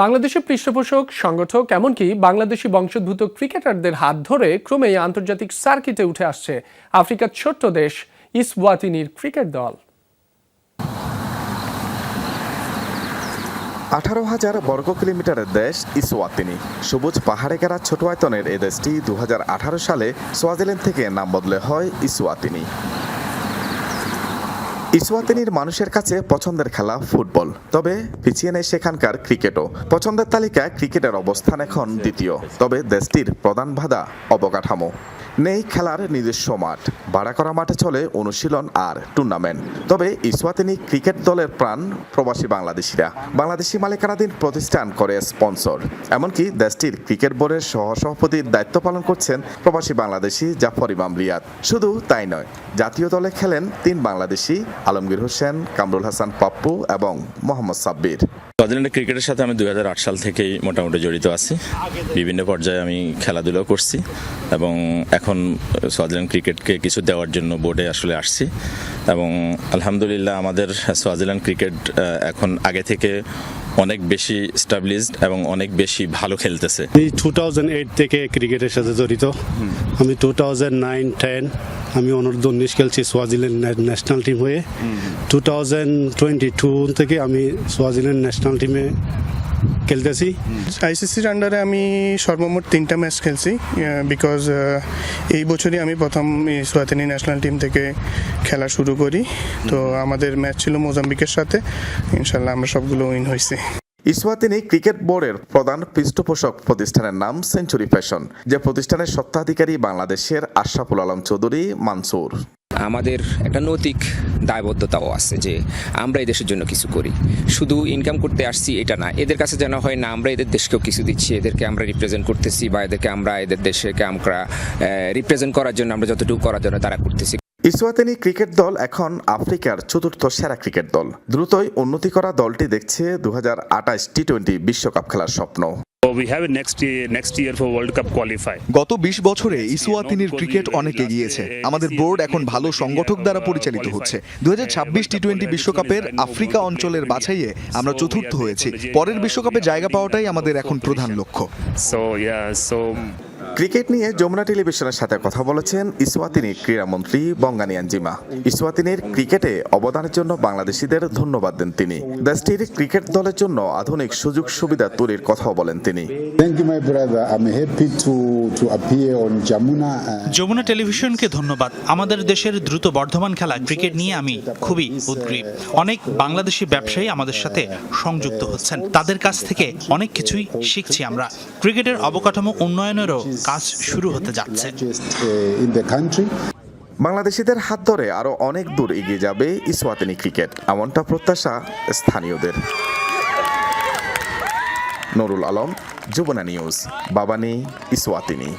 বাংলাদেশের পৃষ্ঠপোষক, সংগঠক, এমনকি বাংলাদেশি বংশোদ্ভূত ক্রিকেটারদের হাত ধরে ক্রমেই আন্তর্জাতিক সার্কিটে উঠে আসছে আফ্রিকার ছোট্ট দেশ ইসওয়াতিনির ক্রিকেট দল। আঠারো হাজার বর্গ কিলোমিটারের দেশ ইসওয়াতিনি। সবুজ পাহাড়ে ঘেরা ছোট আয়তনের এ দেশটি দু হাজার আঠারো সালে সোয়াজিল্যান্ড থেকে নাম বদলে হয় ইসওয়াতিনি। ইসওয়াতিনির মানুষের কাছে পছন্দের খেলা ফুটবল। তবে পিছিয়ে নেই সেখানকার ক্রিকেটও। পছন্দের তালিকায় ক্রিকেটের অবস্থান এখন দ্বিতীয়। তবে দেশটির প্রধান বাধা অবকাঠামো। নেই খেলার নিজস্ব মাঠ। ভাড়া করা মাঠে চলে অনুশীলন আর টুর্নামেন্ট তবে ইসওয়াতিনি ক্রিকেট দলের প্রাণ প্রবাসী বাংলাদেশিরা। বাংলাদেশি মালিকানাধীন প্রতিষ্ঠান করে স্পন্সর। এমনকি দেশটির ক্রিকেট বোর্ডের সহসভাপতির দায়িত্ব পালন করছেন প্রবাসী বাংলাদেশি জাফর ইমাম রিয়াদ। শুধু তাই নয়, জাতীয় দলে খেলেন তিন বাংলাদেশি, আলমগীর হোসেন, কামরুল হাসান পাপ্পু এবং মোহাম্মদ সাব্বির। সুইজারল্যান্ডের ক্রিকেটের সাথে আমি দু হাজার আট সাল থেকেই মোটামুটি জড়িত আছি। বিভিন্ন পর্যায়ে আমি খেলাধুলাও করছি এবং এখন সোয়াজিল্যান্ড ক্রিকেটকে কিছু দেওয়ার জন্য বোর্ডে আসলে আসছি। এবং আলহামদুলিল্লাহ আমাদের সোয়াজিল্যান্ড ক্রিকেট এখন আগে থেকে অনেক বেশি স্টাবলিশড এবং অনেক বেশি ভালো খেলতেছে। আমি টু থেকে ক্রিকেটের সাথে জড়িত। আমি টু থাউজেন্ড নাইন টেন আমি অনূর্ধ্ব উনিশ খেলছি সোয়াজিল্যান্ড ন্যাশনাল টিম হয়ে। টু থাউজেন্ড টোয়েন্টি টু থেকে আমি সোয়াজিল্যান্ড ন্যাশনাল টিমে খেলতেছি। আইসিসির আন্ডারে আমি সর্বমোট তিনটা ম্যাচ খেলছি বিকজ এই বছরই আমি প্রথম সোয়াতিনি ন্যাশনাল টিম থেকে খেলা শুরু করি। তো আমাদের ম্যাচ ছিল মোজাম্বিকের সাথে। ইনশাল্লাহ আমরা সবগুলো উইন হয়েছি। ইসওয়াতিনি ক্রিকেট বোর্ডের প্রধান পৃষ্ঠপোষক প্রতিষ্ঠানের নাম সেঞ্চুরি ফ্যাশন যে প্রতিষ্ঠানের স্বত্বাধিকারী বাংলাদেশের আশরাফুল আলম চৌধুরী মানসুর আমাদের একটা নৈতিক দায়বদ্ধতাও আছে যে আমরা এই দেশের জন্য কিছু করি। শুধু ইনকাম করতে আসছি এটা না, এদের কাছে যেন হয়, না, আমরা এদের দেশকেও কিছু দিচ্ছি, এদেরকে আমরা রিপ্রেজেন্ট করতেছি বা এদেরকে আমরা এদের দেশকে আমরা রিপ্রেজেন্ট করার জন্য আমরা যতটুকু করার জন্য তারা করতেছি। ইসওয়াতিনি ক্রিকেট দল এখন আফ্রিকার চতুর্থ সেরা ক্রিকেট দল। দ্রুতই উন্নতি করা দলটি দেখছে দু হাজার আঠাশ টি টোয়েন্টি বিশ্বকাপ খেলার স্বপ্ন। We have it next year, next year for World Cup qualify. গত ২০ বছরে ইসুয়াতিনির ক্রিকেট অনেক এগিয়েছে আমাদের বোর্ড এখন ভালো সংগঠক দ্বারা পরিচালিত হচ্ছে। দু হাজার ছাব্বিশ টি টোয়েন্টি বিশ্বকাপের আফ্রিকা অঞ্চলের বাছাইয়ে আমরা চতুর্থ হয়েছি। পরের বিশ্বকাপে জায়গা পাওয়াটাই আমাদের এখন প্রধান লক্ষ্য। সো so ক্রিকেট নিয়ে যমুনা টেলিভিশনের সাথে কথা বলেছেন ইসওয়াতিনি ক্রীড়ামন্ত্রী বঙ্গানিয়ান জিমা। ইসওয়াতিনির ক্রিকেটে অবদানের জন্য বাংলাদেশিদের ধন্যবাদ দেন তিনি। দেশটির ক্রিকেট দলের জন্য আধুনিক সুযোগ সুবিধা তৈরির কথাও বলেন তিনি. Uh, যমুনা টেলিভিশনকে ধন্যবাদ। আমাদের দেশের দ্রুত বর্ধমান খেলা ক্রিকেট নিয়ে আমি খুবই উদ্গ্রীব। অনেক বাংলাদেশি ব্যবসায়ী আমাদের সাথে সংযুক্ত হচ্ছেন। তাদের কাছ থেকে অনেক কিছুই শিখছি আমরা। ক্রিকেটের অবকাঠামো উন্নয়নেরও কাজ শুরু হতে যাচ্ছে. বাংলাদেশিদের হাত ধরে আরও অনেক দূর এগিয়ে যাবে ইসওয়াতিনি ক্রিকেট এমনটা প্রত্যাশা স্থানীয়দের নুরুল আলম যুবনা নিউজ বাবানি ইসওয়াতিনি